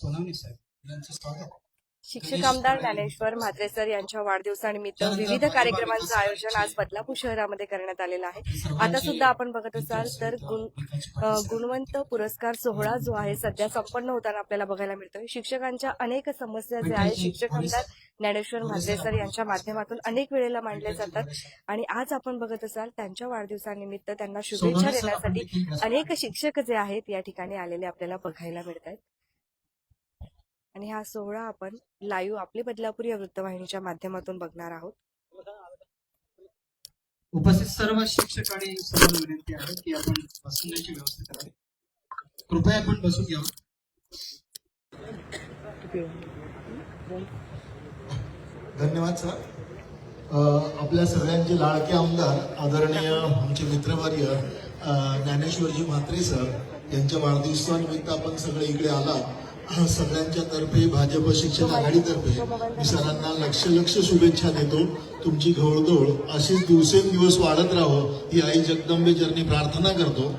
सोनावणे साहेब यांचं स्वागत. शिक्षक आमदार ज्ञानेश्वर म्हात्रे सर यांच्या वाढदिवसानिमित्त विविध कार्यक्रमांचं आयोजन आज बदलापूर शहरामध्ये करण्यात आलेलं आहे. आता सुद्धा आपण बघत असाल तर गुण गुणवंत पुरस्कार सोहळा जो आहे सध्या संपन्न होताना आपल्याला बघायला मिळतोय. शिक्षकांच्या अनेक समस्या ज्या आहेत शिक्षक आमदार ज्ञानेश्वर म्हात्रे सर यांच्या माध्यमातून अनेक वेळेला मांडले जातात. आणि आज आपण बघत असाल त्यांच्या वाढदिवसानिमित्त त्यांना शुभेच्छा देण्यासाठी अनेक शिक्षक जे आहेत या ठिकाणी आलेले आपल्याला बघायला मिळत आहेत आणि हा सोहळा आपण लाईव्ह आपले बदलापूर या वृत्तवाहिनीच्या माध्यमातून बघणार आहोत. उपस्थित सर्व शिक्षक आणि सर्व विनंती आहे की आपण बसण्याची व्यवस्था करावी. कृपया आपण बसून घ्यावं धन्यवाद सर आपल्या सगळ्यांचे लाडके आमदार आदरणीय आमचे मित्रवर्य ज्ञानेश्वरजी म्हात्रे सर यांच्या वाढदिवसानिमित्त आपण सगळे इकडे आला सगळ्यांच्या तर्फे भाजप शिक्षण आघाडीतर्फे मी सरांना लक्ष लक्ष शुभेच्छा देतो. तुमची घोळदोळ अशीच दिवसेंदिवस वाढत राहो ही आई जगदंबे चरणी प्रार्थना करतो.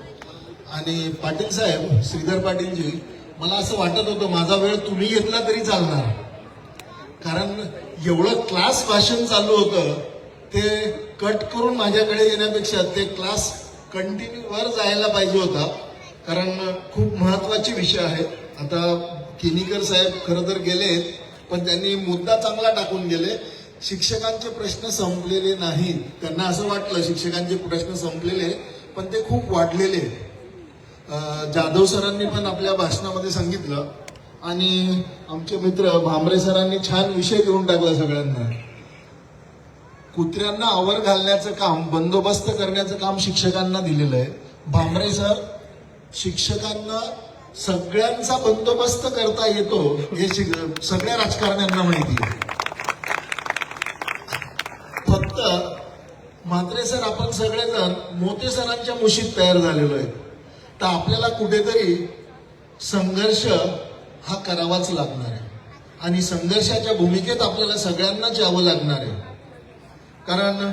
आणि पाटील साहेब श्रीधर पाटीलजी मला असं वाटत होतं माझा वेळ तुम्ही घेतला तरी चालणार. कारण एवढं क्लास भाषण चालू होतं ते कट करून माझ्याकडे येण्यापेक्षा ते क्लास कंटिन्यू वर जायला पाहिजे होता. कारण खूप महत्त्वाचे विषय आहेत. आता किनीकर साहेब खरं तर गेलेत पण त्यांनी मुद्दा चांगला टाकून गेले. शिक्षकांचे प्रश्न संपलेले नाहीत. त्यांना असं वाटलं शिक्षकांचे प्रश्न संपलेले पण ते खूप वाढलेले. जाधव सरांनी पण आपल्या भाषणामध्ये सांगितलं. आणि आमचे मित्र भांबरे सरांनी छान विषय देऊन टाकला सगळ्यांना. कुत्र्यांना आवर घालण्याचं काम बंदोबस्त करण्याचं काम शिक्षकांना दिलेलं आहे. भांबरे सर शिक्षकांना सगळ्यांचा बंदोबस्त करता येतो हे सगळ्या राजकारण्यांना माहिती आहे. फक्त म्हात्रे सर आपण सगळेजण मोते सरांच्या मुशीत तयार झालेलो आहे. तर आपल्याला कुठेतरी संघर्ष हा करावाच लागणार आहे. आणि संघर्षाच्या भूमिकेत आपल्याला सगळ्यांनाच यावं लागणार आहे. कारण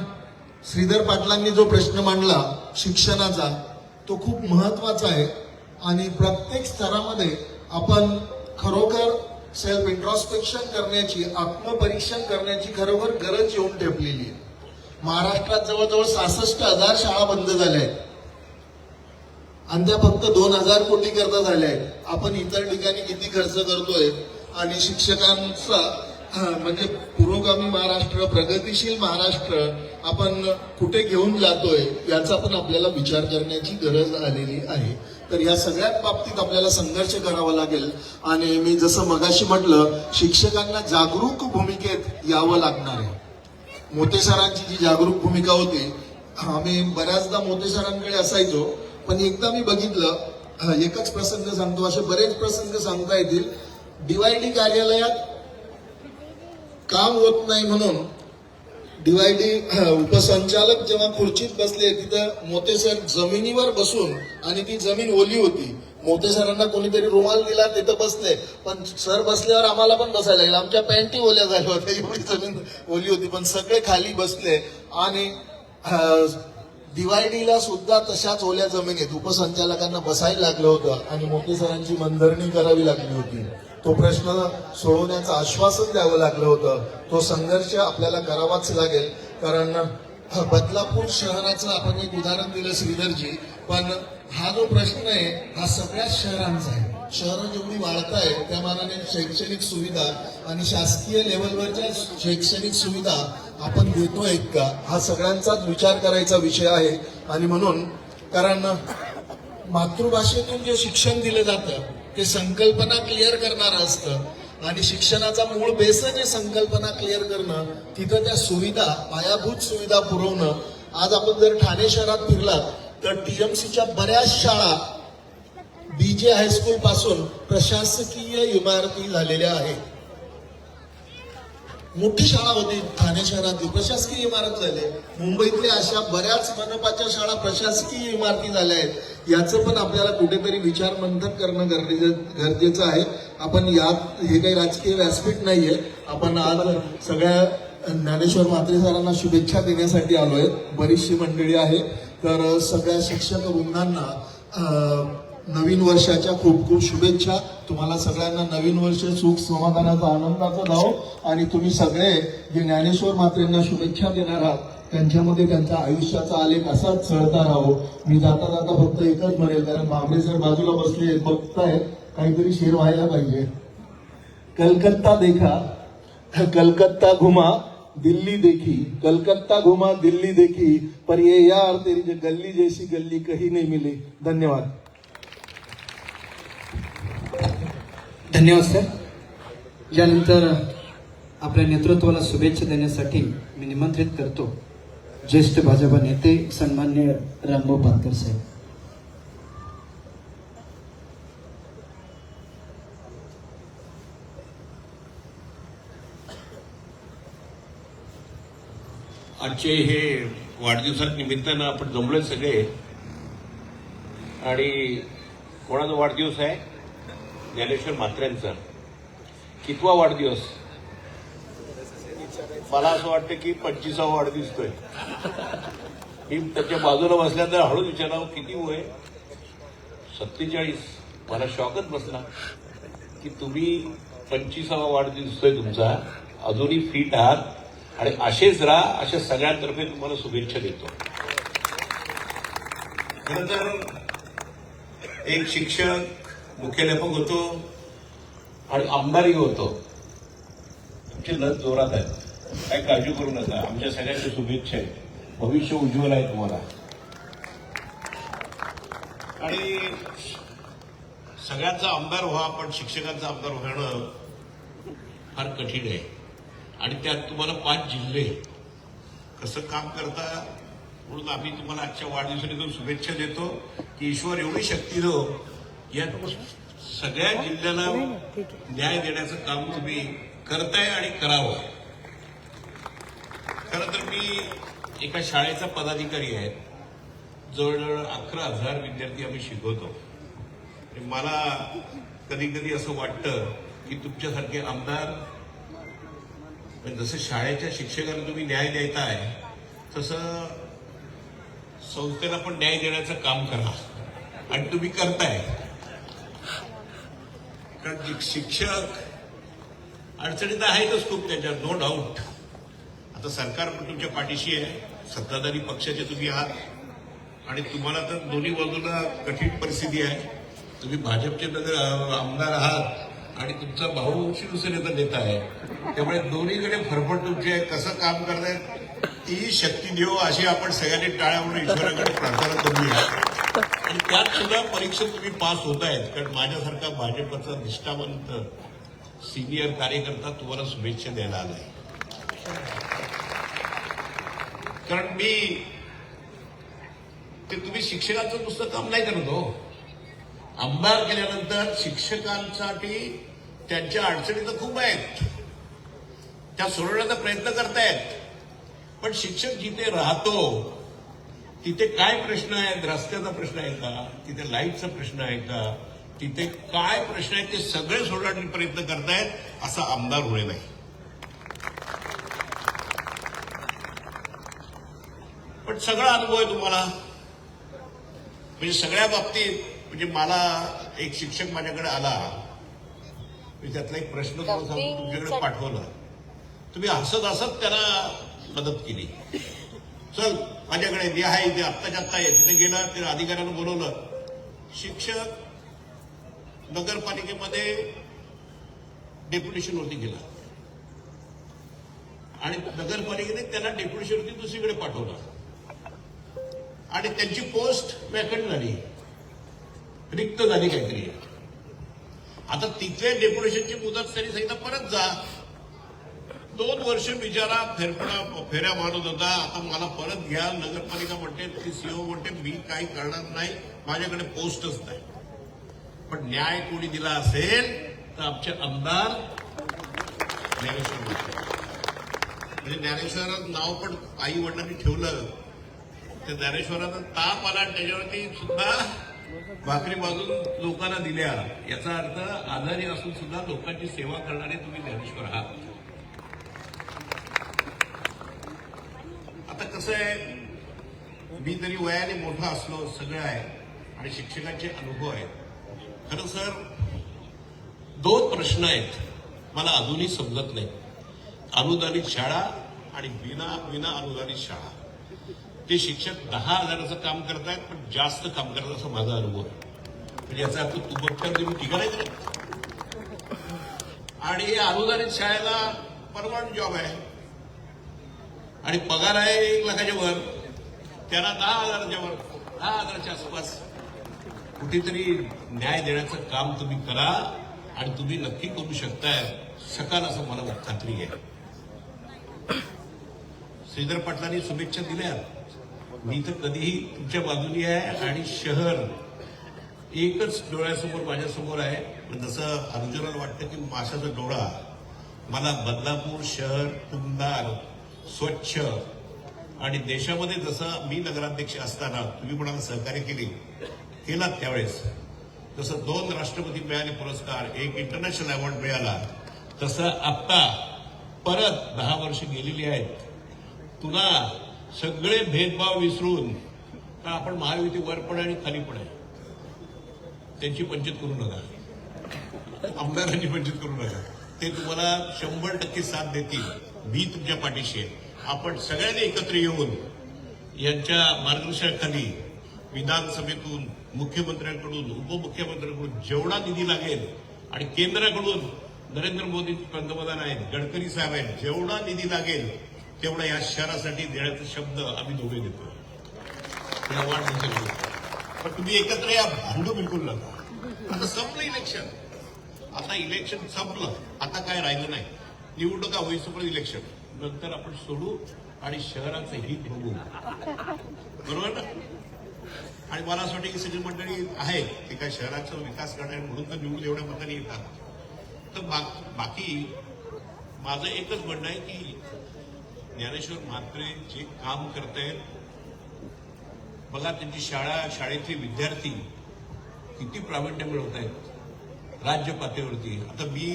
श्रीधर पाटलांनी जो प्रश्न मांडला शिक्षणाचा तो खूप महत्त्वाचा आहे. आणि प्रत्येक स्तरामध्ये आपण खरोखर सेल्फ इंट्रॉस्पेक्शन करण्याची आत्मपरीक्षण करण्याची खरोखर गरज येऊन ठेपलेली आहे. महाराष्ट्रात जवळजवळ सहासष्ट हजार शाळा बंद झाल्या आहेत. आणि त्या फक्त दोन हजार कोटी करता झाल्या आहेत. आपण इतर ठिकाणी किती खर्च करतोय आणि शिक्षकांचा म्हणजे पुरोगामी महाराष्ट्र प्रगतीशील महाराष्ट्र आपण कुठे घेऊन जातोय याचा पण आपल्याला विचार करण्याची गरज आलेली आहे. तर या सगळ्या बाबतीत आपल्याला संघर्ष करावा लागेल. आणि मी जसं मगाशी म्हटलं शिक्षकांना जागरूक भूमिकेत यावं लागणार आहे. मोते सरांची जी जागरूक भूमिका होती आम्ही बऱ्याचदा मोते सरांकडे असायचो पण एकदा मी बघितलं एकच प्रसंग सांगतो असे बरेच प्रसंग सांगता येतील. डीवायडी कार्यालयात काम होत नाही म्हणून डीवायडी उपसंचालक जेव्हा खुर्चीत बसले तिथं मोते सर जमिनीवर बसून आणि ती जमीन ओली होती. मोते सरांना कोणीतरी रुमाल दिला तिथं बसले. पण सर बसल्यावर आम्हाला पण बसायला लागलं. आमच्या पॅन्टी ओल्या झाल्या होत्या. एवढी जमीन ओली होती. पण सगळे खाली बसले आणि डीवायडीला सुद्धा तशाच ओल्या जमिनीत उपसंचालकांना बसायला लागलं होतं आणि मोते सरांची मनधरणी करावी लागली होती. तो प्रश्न सोडवण्याचं आश्वासन द्यावं लागलं होतं. तो संघर्ष आपल्याला करावाच लागेल. कारण बदलापूर शहराचं आपण एक उदाहरण दिलं श्रीधरजी पण हा जो प्रश्न आहे हा सगळ्याच शहरांचा आहे. शहरं जेवढी वाढत आहे त्या मानाने शैक्षणिक सुविधा आणि शासकीय लेवलवरच्या शैक्षणिक सुविधा आपण देतोय का हा सगळ्यांचाच विचार करायचा विषय आहे. आणि म्हणून कारण मातृभाषेतून जे शिक्षण दिलं जातं ते संकल्पना क्लिअर करणारं असतं. आणि शिक्षणाचा मूळ बेस जे संकल्पना क्लिअर करणं तिथं त्या सुविधा पायाभूत सुविधा पुरवणं. आज आपण जर ठाणे शहरात फिरलात तर टीएमसीच्या बऱ्याच शाळा बीजे हायस्कूल पासून प्रशासकीय इमारती झालेल्या आहेत. मोठी शाळा होती ठाणे शहरातील प्रशासकीय इमारत झाली. मुंबईतल्या अशा बऱ्याच मनपाच्या शाळा प्रशासकीय इमारती झाल्या आहेत. याचं पण आपल्याला कुठेतरी विचार मंथन करणं गरजेचं गरजेचं आहे. आपण यात हे काही राजकीय व्यासपीठ नाहीये. आपण आज सगळ्या ज्ञानेश्वर म्हात्रे सरांना शुभेच्छा देण्यासाठी आलो आहेत बरीचशी मंडळी आहे. तर सगळ्या शिक्षक वृंदांना नवीन वर्षाच्या खूप खूप शुभेच्छा. तुम्हाला सगळ्यांना नवीन वर्ष सुख समाधानाचा आनंदाचा जाओ आणि तुम्ही सगळे जे ज्ञानेश्वर मात्रेंना शुभेच्छा देणार आहात त्यांच्यामध्ये त्यांचा आयुष्याचा आलेख असाच चढता राहो. मी जाता जाता फक्त एकच म्हणेल कारण भांबरे सर बाजूला बसले बघतायत काहीतरी शेर व्हायला पाहिजे. कलकत्ता देखा कलकत्ता घुमा दिल्ली देखी. कलकत्ता घुमा दिल्ली देखी. पर ये यार तेरी गल्ली जैसी गल्ली कहीं नहीं मिली. धन्यवाद. धन्यवाद सर यानंतर आपल्या नेतृत्वाला शुभेच्छा देण्यासाठी मी निमंत्रित करतो ज्येष्ठ भाजपा नेते सन्मान्य रामभाऊ पाटकर साहेब. आजचे हे वाढदिवसा निमित्तानं आपण जमलोय सगळे. आणि कोणाचा वाढदिवस आहे? ज्ञानेश्वर म्हात्र्यांचा. कितवा वाढदिवस? मला असं वाटतं की पंचवीसावा वाढदिवसतोय मी त्याच्या बाजूला बसल्यानंतर हळूच विचारावं किती वय सत्तेचाळीस. मला शॉकच बसला की तुम्ही पंचवीसावा वाढदिवसतोय तुमचा. अजूनही फिट आहात आणि असेच राहा अशा सगळ्यांतर्फे तुम्हाला शुभेच्छा देतो. खरं तर एक शिक्षक मुख्याध्यापक होतो. आणि आमदारही होतो. तुमचे लस जोरात आहेत. काही काळजी करू नका. आमच्या सगळ्यांच्या शुभेच्छा आहेत. भविष्य उज्ज्वल आहे तुम्हाला. आणि सगळ्यांचा आमदार व्हा पण शिक्षकांचा आमदार होणं फार कठीण आहे. आणि त्यात तुम्हाला पाच जिल्हे कसं काम करता म्हणून आम्ही तुम्हाला आजच्या वाढदिवसानिमित्त शुभेच्छा देतो की ईश्वर एवढी शक्ती दो या सगळ्या जिल्ह्याला न्याय देण्याचं काम तुम्ही करताय आणि करावं. खरं तर मी एका शाळेचा पदाधिकारी आहे. जवळजवळ अकरा हजार विद्यार्थी आम्ही शिकवतो. मला कधी कधी असं वाटतं की तुमच्यासारखे आमदार म्हणजे जसं शाळेच्या शिक्षकांना तुम्ही न्याय देताय तसं संस्थेला पण न्याय देण्याचं काम करा. आणि तुम्ही करताय. कारण जी- शिक्षक. अडचणीत आहेतच खूप त्याच्यात नो डाऊट आता सरकार पण तुमच्या पाठीशी आहे. सत्ताधारी पक्षाचे तुम्ही आहात. आणि तुम्हाला तर दोन्ही बाजूला कठीण परिस्थिती आहे. तुम्ही भाजपचे नगर आमदार आहात. आणि तुमचा भाऊ शिवसेनेचा नेता आहे. त्यामुळे दोन्हीकडे फरफट तुमची आहे. कसं काम करताय ती शक्ती देऊ अशी आपण सगळ्यांनी टाळ्या म्हणून ईश्वराकडे प्रार्थना करूया. आणि त्यात सुद्धा परीक्षा तुम्ही पास होत आहेत कारण माझ्यासारखा भाजपचा निष्ठावंत सिनियर कार्यकर्ता तुम्हाला शुभेच्छा द्यायला आलाय. कारण मी ते तुम्ही शिक्षकांचं नुसतं काम नाही करत हो. आमदार केल्यानंतर शिक्षकांसाठी त्यांच्या अडचणी तर खूप आहेत. त्या सोडवण्याचा प्रयत्न करतायत. पण शिक्षक जिथे राहतो तिथे काय प्रश्न आहेत? रस्त्याचा प्रश्न आहे का? तिथे लाईटचा प्रश्न आहे का? तिथे काय प्रश्न आहेत? ते सगळे सोडवण्याचा प्रयत्न करतायत असा आमदार होणे नाही. पण सगळा अनुभव आहे तुम्हाला. म्हणजे सगळ्या बाबतीत म्हणजे मला एक शिक्षक माझ्याकडे आला. मी त्यातला एक प्रश्न तुमच्याकडे पाठवला. तुम्ही हसत हसत त्याला मदत केली. चल माझ्याकडे जे आहे ते आत्ताच्या आत्ता आहे. तिथे गेला त्या अधिकाऱ्यानं बोलवलं. शिक्षक नगरपालिकेमध्ये डेप्युटेशनवरती गेला. आणि नगरपालिकेने त्यांना डेप्युटेशनवरती दुसरीकडे पाठवलं. आणि त्यांची पोस्ट वॅकंट झाली. रिक्त झाली काहीतरी. आता तिथे डेप्युटेशनची मुदत त्यांनी सांगितलं परत जा. दोन वर्ष बिचारा फेरफडा फेऱ्या मारत होता. आता मला परत घ्या. नगरपालिका म्हणते ती सीओ म्हणते मी काही करणार नाही. माझ्याकडे पोस्टच नाही. पण न्याय कोणी दिला असेल तर आमचे आमदार ज्ञानेश्वर म्हटले म्हणजे ज्ञानेश्वरात नाव पण आई वडिलांनी ठेवलं. त्या ज्ञानेश्वराचा ताप आला आणि त्याच्यावरती सुद्धा भाकरी बाजून लोकांना दिल्या. याचा अर्थ आजारी असून सुद्धा लोकांची सेवा करणारे तुम्ही ज्ञानेश्वर आहात आता कसं आहे मी तरी वयाने मोठा असलो सगळं आहे आणि शिक्षकांचे अनुभव आहेत. खरं सर दोन प्रश्न आहेत मला अजूनही समजत नाही. अनुदानित शाळा आणि विना विना अनुदानित शाळा. ते शिक्षक दहा हजाराचं काम करतायत पण जास्त काम करतात असा माझा अनुभव आहे. म्हणजे याचा अर्थ तू तुम्ही टीका नाही. आणि अनुदानित शाळेला परमानंट जॉब आहे. आणि पगार आहे एक लाखाच्या वर. त्यांना दहा हजाराच्या वर. दहा हजाराच्या आसपास. कुठेतरी न्याय देण्याचं काम तुम्ही करा आणि तुम्ही नक्की करू शकताय. शकाल असं मला खात्री आहे. श्रीधर पाटलांनी शुभेच्छा दिल्या. मी तर कधीही तुमच्या बाजूनी आहे आणि शहर एकच डोळ्यासमोर माझ्यासमोर आहे. पण जसं अर्जुनाला वाटतं की माशाचा डोळा मला बदलापूर शहर तुमदार स्वच्छ. आणि देशामध्ये जसं मी नगराध्यक्ष असताना तुम्ही कोणाला सहकार्य केले केलात त्यावेळेस. जसं दोन राष्ट्रपती मिळाले पुरस्कार एक इंटरनॅशनल अवॉर्ड मिळाला तसं आत्ता परत दहा वर्ष गेलेली आहेत. तुला सगळे भेदभाव विसरून का आपण महायुती वर पण आणि खाली पण आहे? त्यांची पंचित करू नका. आमदारांची पंचित करू नका. ते तुम्हाला शंभर टक्के साथ देतील. मी तुमच्या पाठीशी आहे. आपण सगळ्यांनी एकत्र येऊन यांच्या मार्गदर्शनाखाली विधानसभेतून मुख्यमंत्र्यांकडून उपमुख्यमंत्र्यांकडून जेवढा निधी लागेल आणि केंद्राकडून नरेंद्र मोदी पंतप्रधान आहेत गडकरी साहेब आहेत जेवढा निधी लागेल तेवढा या शहरासाठी देण्याचा शब्द आम्ही दोघे देतो. पण तुम्ही एकत्र या भांडू बिलकुल नका. आता संपलं इलेक्शन आता इलेक्शन संपलं. आता काय राहिलं नाही. निवडणुका होईसोपर्यंत इलेक्शन नंतर आपण सोडू आणि शहराचं हित बघू. बरोबर ना? आणि मला असं वाटतं की सगळी मंडळी आहे ते काय शहराचा विकास करणार म्हणून तर निवडून एवढ्या मताने येतात. तर बा- बाकी माझं एकच म्हणणं आहे की ज्ञानेश्वर म्हात्रे जे काम करतायत बघा त्यांची शाळा शाळेतले विद्यार्थी किती प्रावीण्य मिळवत आहेत राज्य पातळीवरती आता मी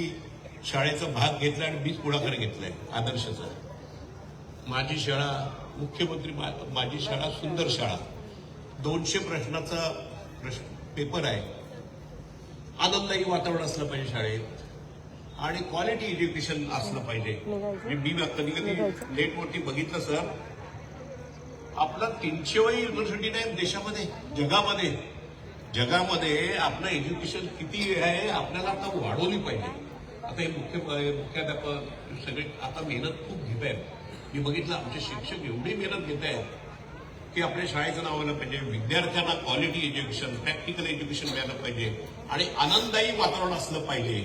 शाळेचा भाग घेतला आणि मीच पुढाकार घेतलाय आदर्शचा. माझी शाळा मुख्यमंत्री मा- माझी शाळा सुंदर शाळा. दोनशे प्रश्नाचा प्रश्न पेपर आहे. आनंददायी वातावरण असलं पाहिजे शाळेत. आणि क्वालिटी एज्युकेशन असलं पाहिजे. मी कधी कधी नेटवरती बघितलं सर आपला तीनशेवाही युनिव्हर्सिटी नाही देशामध्ये जगामध्ये. जगामध्ये आपलं एज्युकेशन किती आहे आपल्याला आता वाढवली पाहिजे. आता हे मुख्य मुख्याध्यापक सगळे आता मेहनत खूप घेत आहेत. मी बघितलं आमचे शिक्षक एवढी मेहनत घेत आहेत की आपल्या शाळेचं नाव आलं पाहिजे विद्यार्थ्यांना क्वालिटी एज्युकेशन प्रॅक्टिकल एज्युकेशन मिळालं पाहिजे आणि आनंददायी वातावरण असलं पाहिजे.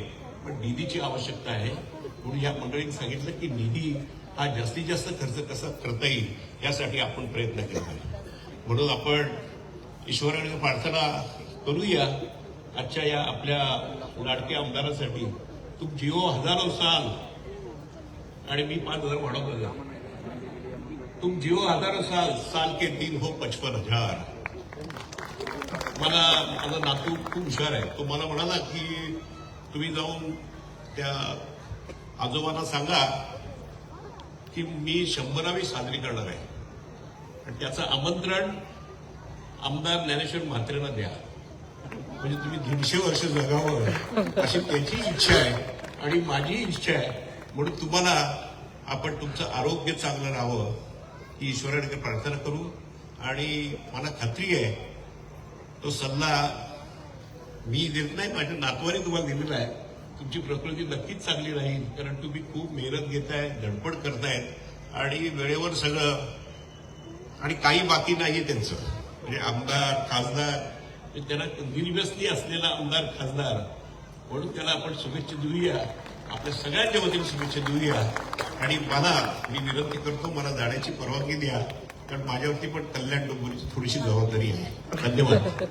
पण निधीची आवश्यकता आहे. म्हणून या मंडळींनी सांगितलं की निधी हा जास्तीत जास्त खर्च कसा करता येईल यासाठी आपण प्रयत्न केला पाहिजे म्हणून आपण ईश्वराने प्रार्थना करूया. आजच्या या आपल्या लाडक्या आमदारासाठी तुम जिओ हो हजारो साल. आणि मी पाच हजार वाढवतो तुम जिओ हो हजारो साल साल के दिन हो पचपन हजार. मला माझा नातू खूप हुशार आहे. तो मला म्हणाला की तुम्ही जाऊन त्या आजोबांना सांगा की मी शंभरावी साजरी करणार आहे. आणि त्याचं आमंत्रण आमदार ज्ञानेश्वर म्हात्रेंना द्या. म्हणजे तुम्ही दीडशे वर्ष जगावं. अशी त्याची इच्छा आहे. आणि माझी इच्छा आहे म्हणून तुम्हाला आपण तुमचं आरोग्य चांगलं राहावं ही ईश्वराकडे प्रार्थना करू. आणि मला खात्री आहे तो सल्ला मी देत नाही माझ्या नातवाने तुम्हाला दिलेला आहे. तुमची प्रकृती नक्कीच चांगली राहील कारण तुम्ही खूप मेहनत घेताय धडपड करतायत आणि वेळेवर सगळं आणि काही बाकी नाही त्यांचं. म्हणजे आमदार खासदार म्हणजे त्यांना त्याला असलेला आमदार खासदार म्हणून त्याला आपण शुभेच्छा देऊया. आपल्या सगळ्यांच्या वतीने शुभेच्छा देऊया. आणि मला मी विनंती करतो मला जाण्याची परवानगी द्या. कारण माझ्यावरती पण कल्याण डोंबिवलीची थोडीशी जबाबदारी आहे. धन्यवाद.